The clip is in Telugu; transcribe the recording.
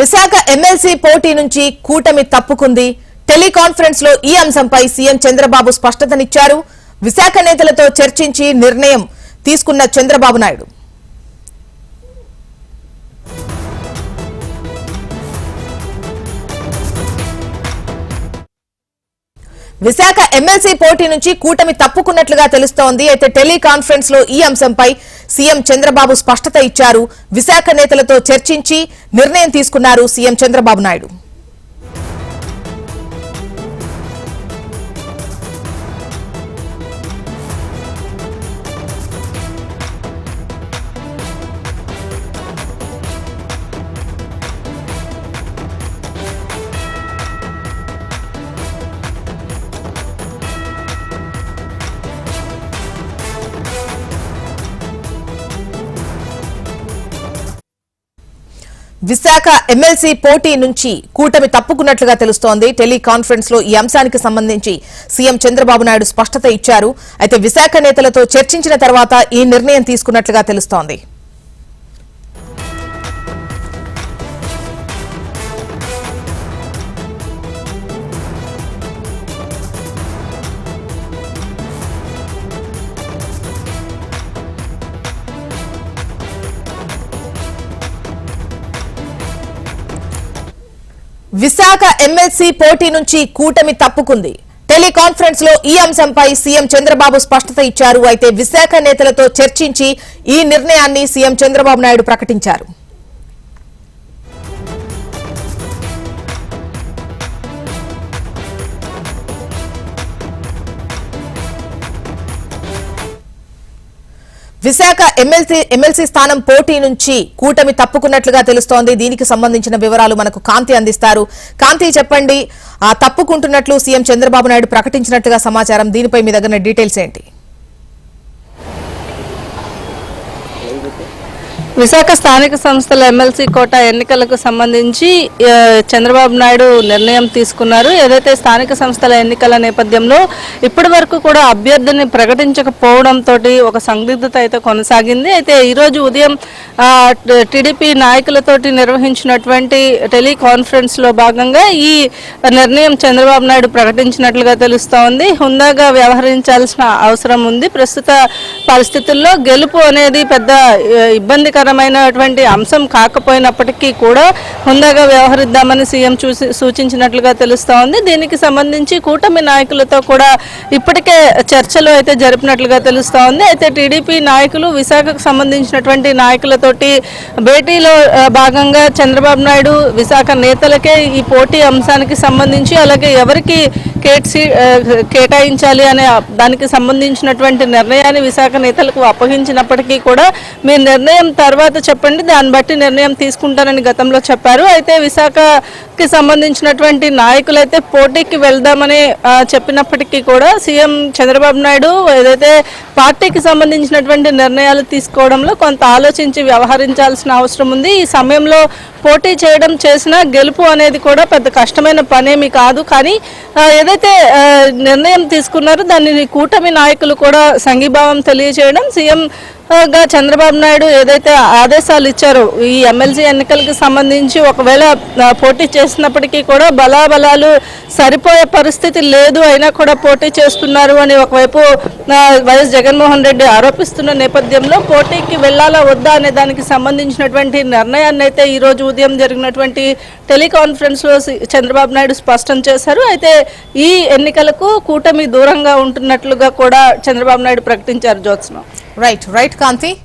విశాఖ ఎమ్మెల్సీ పోటీ నుంచి కూటమి తప్పుకుంది. టెలికాన్ఫరెన్స్లో ఈ అంశంపై సీఎం చంద్రబాబు స్పష్టతనిచ్చారు. విశాఖ నేతలతో చర్చించి నిర్ణయం తీసుకున్న చంద్రబాబు నాయుడు. విశాఖ ఎమ్మెల్సీ పోటీ నుంచి కూటమి తప్పుకున్నట్లుగా తెలుస్తోంది. అయితే టెలికాన్ఫరెన్స్లో ఈ అంశంపై సీఎం చంద్రబాబు స్పష్టత ఇచ్చారు. విశాఖ నేతలతో చర్చించి నిర్ణయం తీసుకున్నారు సీఎం చంద్రబాబు నాయుడు. విశాఖ ఎమ్మెల్సీ పోటీ నుంచి కూటమి తప్పుకున్నట్లుగా తెలుస్తోంది. టెలికాన్ఫరెన్స్లో ఈ అంశానికి సంబంధించి సీఎం చంద్రబాబు నాయుడు స్పష్టత ఇచ్చారు. అయితే విశాఖ నేతలతో చర్చించిన తర్వాత ఈ నిర్ణయం తీసుకున్నట్లుగా తెలుస్తోంది. విశాఖ ఎమ్మెల్సీ పోటీ నుంచి కూటమి తప్పుకుంది. టెలికాన్ఫరెన్స్లో ఈ అంశంపై సీఎం చంద్రబాబు స్పష్టత ఇచ్చారు. అయితే విశాఖ నేతలతో చర్చించి ఈ నిర్ణయాన్ని సీఎం చంద్రబాబు నాయుడు ప్రకటించారు. విశాఖ ఎమ్మెల్సీ ఎమ్మెల్సీ స్థానం పోటీ నుంచి కూటమి తప్పుకున్నట్లుగా తెలుస్తోంది. దీనికి సంబంధించిన వివరాలు మనకు కాంతి అందిస్తారు. కాంతి చెప్పండి. ఆ తప్పుకుంటున్నట్లు సీఎం చంద్రబాబు నాయుడు ప్రకటించినట్లుగా సమాచారం. దీనిపై మీ దగ్గర డీటెయిల్స్ ఏంటి? విశాఖ స్థానిక సంస్థల ఎమ్మెల్సీ కోట ఎన్నికలకు సంబంధించి చంద్రబాబు నాయుడు నిర్ణయం తీసుకున్నారు. ఏదైతే స్థానిక సంస్థల ఎన్నికల నేపథ్యంలో ఇప్పటి వరకు కూడా అభ్యర్థిని ప్రకటించకపోవడంతో ఒక సందిగ్ధత అయితే కొనసాగింది. అయితే ఈరోజు ఉదయం టీడీపీ నాయకులతోటి నిర్వహించినటువంటి టెలికాన్ఫరెన్స్లో భాగంగా ఈ నిర్ణయం చంద్రబాబు నాయుడు ప్రకటించినట్లుగా తెలుస్తోంది. హుందాగా వ్యవహరించాల్సిన అవసరం ఉంది. ప్రస్తుత పరిస్థితుల్లో గెలుపు అనేది పెద్ద ఇబ్బందికర ఇబ్బందికరమైనటువంటి అంశం కాకపోయినప్పటికీ కూడా హుందాగా వ్యవహరిద్దామని సీఎం చూసి సూచించినట్లుగా తెలుస్తోంది దీనికి సంబంధించి కూటమి నాయకులతో కూడా ఇప్పటికే చర్చలు అయితే జరిపినట్లుగా తెలుస్తోంది అయితే టీడీపీ నాయకులు విశాఖకు సంబంధించినటువంటి నాయకులతోటి భేటీలో భాగంగా చంద్రబాబు నాయుడు విశాఖ నేతలకే ఈ పోటీ అంశానికి సంబంధించి అలాగే ఎవరికి కేట్సీ కేటాయించాలి అనే దానికి సంబంధించినటువంటి నిర్ణయాన్ని విశాఖ నేతలకు అప్పగించినప్పటికీ కూడా మీ నిర్ణయం తర్వాత చెప్పండి దాన్ని బట్టి నిర్ణయం తీసుకుంటానని గతంలో చెప్పారు. అయితే విశాఖకి సంబంధించినటువంటి నాయకులైతే పోటీకి వెళ్దామని చెప్పినప్పటికీ కూడా సీఎం చంద్రబాబు నాయుడు ఏదైతే పార్టీకి సంబంధించినటువంటి నిర్ణయాలు తీసుకోవడంలో కొంత ఆలోచించి వ్యవహరించాల్సిన అవసరం ఉంది. ఈ సమయంలో పోటీ చేయడం చేసినా గెలుపు అనేది కూడా పెద్ద కష్టమైన పనేమి కాదు. కానీ ఏదైతే నిర్ణయం తీసుకున్నారో దాన్ని కూటమి నాయకులు కూడా సంఘీభావం తెలియజేయడం సీఎం గా చంద్రబాబు నాయుడు ఏదైతే ఆదేశాలు ఇచ్చారో ఈ ఎమ్మెల్సీ ఎన్నికలకు సంబంధించి ఒకవేళ పోటీ చేసినప్పటికీ కూడా బలాబలాలు సరిపోయే పరిస్థితి లేదు అయినా కూడా పోటీ చేస్తున్నారు అని ఒకవైపు వైఎస్ జగన్మోహన్ రెడ్డి ఆరోపిస్తున్న నేపథ్యంలో పోటీకి వెళ్ళాలా వద్దా అనే దానికి సంబంధించినటువంటి నిర్ణయాన్ని అయితే ఈ రోజు ఉదయం జరిగినటువంటి టెలికాన్ఫరెన్స్లో చంద్రబాబు నాయుడు స్పష్టం చేశారు. అయితే ఈ ఎన్నికలకు కూటమి దూరంగా ఉంటున్నట్లుగా కూడా చంద్రబాబు నాయుడు ప్రకటించారు జ్యోత్స్న. Right, right Kanti?